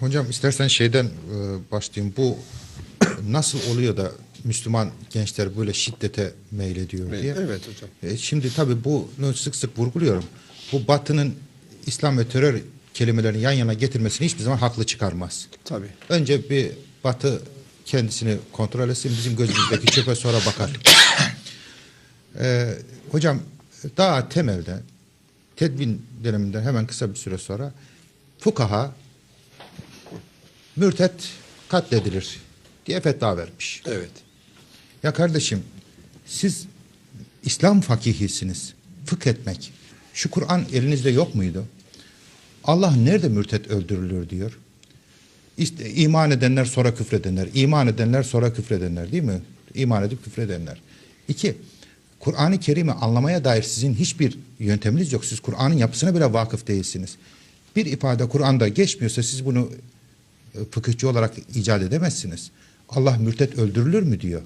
Hocam istersen şeyden e, başlayayım. Bu nasıl oluyor da Müslüman gençler böyle şiddete meylediyor diye. Evet hocam. E, şimdi tabii bunu sık sık vurguluyorum. Bu batının İslam ve terör kelimelerini yan yana getirmesini hiçbir zaman haklı çıkarmaz. Tabii. Önce bir batı kendisini kontrol etsin. Bizim gözümüzdeki çöpe sonra bakar. Ee, hocam daha temelde tedvin döneminden hemen kısa bir süre sonra fukaha mürtet katledilir diye fetva vermiş. Evet. Ya kardeşim siz İslam fakihisiniz. Fıkh etmek. Şu Kur'an elinizde yok muydu? Allah nerede mürtet öldürülür diyor. İşte iman edenler sonra küfredenler, iman edenler sonra küfredenler değil mi? İman edip küfredenler. İki, Kur'an-ı Kerim'i anlamaya dair sizin hiçbir yönteminiz yok. Siz Kur'an'ın yapısına bile vakıf değilsiniz. Bir ifade Kur'an'da geçmiyorsa siz bunu fıkıhçı olarak icat edemezsiniz. Allah mürtet öldürülür mü diyor.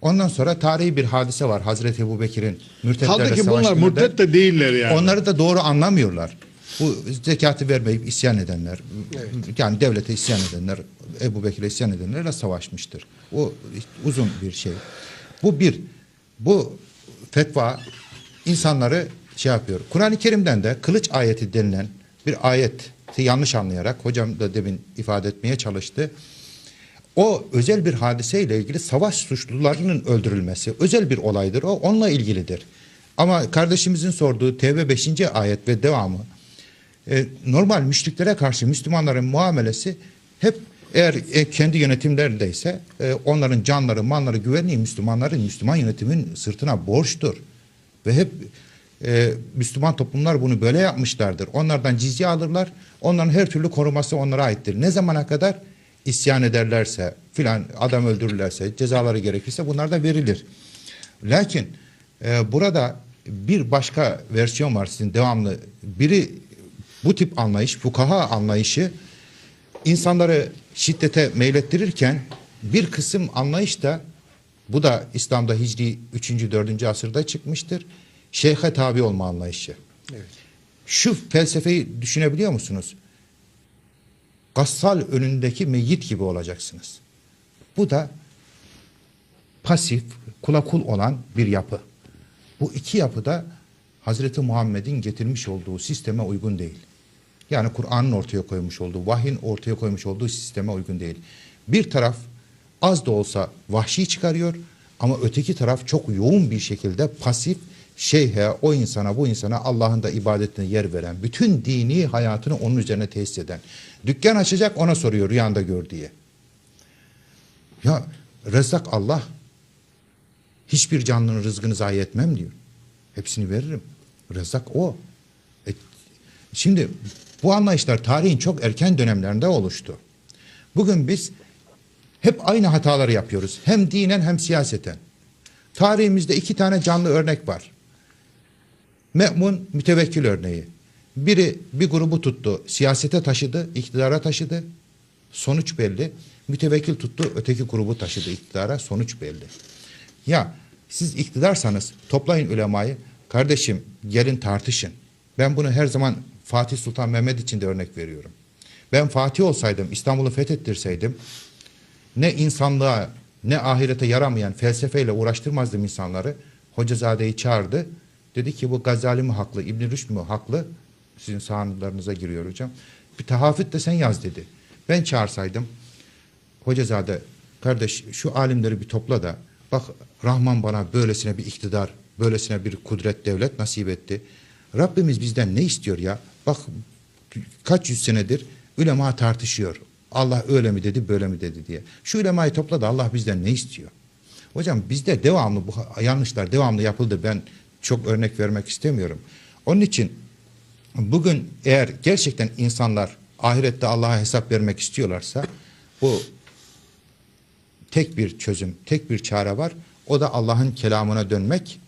Ondan sonra tarihi bir hadise var. Hazreti Ebu Bekir'in mürtetlerle Kaldı ki bunlar murtet de değiller yani. Onları da doğru anlamıyorlar. Bu zekatı vermeyip isyan edenler, yani devlete isyan edenler, Ebu Bekir'e isyan edenlerle savaşmıştır. O uzun bir şey. Bu bir. Bu fetva insanları şey yapıyor. Kur'an-ı Kerim'den de kılıç ayeti denilen bir ayeti yanlış anlayarak hocam da demin ifade etmeye çalıştı. O özel bir hadiseyle ilgili savaş suçlularının öldürülmesi özel bir olaydır. O onunla ilgilidir. Ama kardeşimizin sorduğu Tevbe 5. ayet ve devamı e, normal müşriklere karşı Müslümanların muamelesi hep eğer e, kendi yönetimlerindeyse e, onların canları, malları, güvenliği Müslümanların, Müslüman yönetimin sırtına borçtur. Ve hep e, Müslüman toplumlar bunu böyle yapmışlardır. Onlardan cizye alırlar. Onların her türlü koruması onlara aittir. Ne zamana kadar? isyan ederlerse filan adam öldürürlerse cezaları gerekirse bunlar da verilir. Lakin e, burada bir başka versiyon var sizin devamlı. Biri bu tip anlayış, fukaha anlayışı insanları şiddete meylettirirken bir kısım anlayış da bu da İslam'da Hicri 3. 4. asırda çıkmıştır. Şeyhe tabi olma anlayışı. Evet. Şu felsefeyi düşünebiliyor musunuz? Gassal önündeki meyyit gibi olacaksınız. Bu da pasif, kula kul olan bir yapı. Bu iki yapı da Hazreti Muhammed'in getirmiş olduğu sisteme uygun değil. Yani Kur'an'ın ortaya koymuş olduğu, vahyin ortaya koymuş olduğu sisteme uygun değil. Bir taraf az da olsa vahşi çıkarıyor ama öteki taraf çok yoğun bir şekilde pasif, şeyhe, o insana, bu insana Allah'ın da ibadetine yer veren, bütün dini hayatını onun üzerine tesis eden. Dükkan açacak ona soruyor rüyanda gör diye. Ya Rezzak Allah hiçbir canlının rızkını zayi etmem diyor. Hepsini veririm. Rezzak o. E, şimdi bu anlayışlar tarihin çok erken dönemlerinde oluştu. Bugün biz hep aynı hataları yapıyoruz. Hem dinen hem siyaseten. Tarihimizde iki tane canlı örnek var. Me'mun mütevekkil örneği. Biri bir grubu tuttu, siyasete taşıdı, iktidara taşıdı. Sonuç belli. Mütevekkil tuttu, öteki grubu taşıdı iktidara, sonuç belli. Ya siz iktidarsanız toplayın ulemayı. Kardeşim gelin tartışın. Ben bunu her zaman Fatih Sultan Mehmet için de örnek veriyorum. Ben Fatih olsaydım, İstanbul'u fethettirseydim ne insanlığa ne ahirete yaramayan felsefeyle uğraştırmazdım insanları. Hocazade'yi çağırdı. Dedi ki bu Gazali mi haklı, İbn Rüşd mü haklı? Sizin sahanlarınıza giriyor hocam. Bir tahafüt de sen yaz dedi. Ben çağırsaydım Hocazade kardeş şu alimleri bir topla da bak Rahman bana böylesine bir iktidar, böylesine bir kudret devlet nasip etti. Rabbimiz bizden ne istiyor ya? Bak kaç yüz senedir ulema tartışıyor. Allah öyle mi dedi, böyle mi dedi diye. Şu ulemayı topla da Allah bizden ne istiyor? Hocam bizde devamlı bu yanlışlar devamlı yapıldı. Ben çok örnek vermek istemiyorum. Onun için bugün eğer gerçekten insanlar ahirette Allah'a hesap vermek istiyorlarsa bu tek bir çözüm, tek bir çare var. O da Allah'ın kelamına dönmek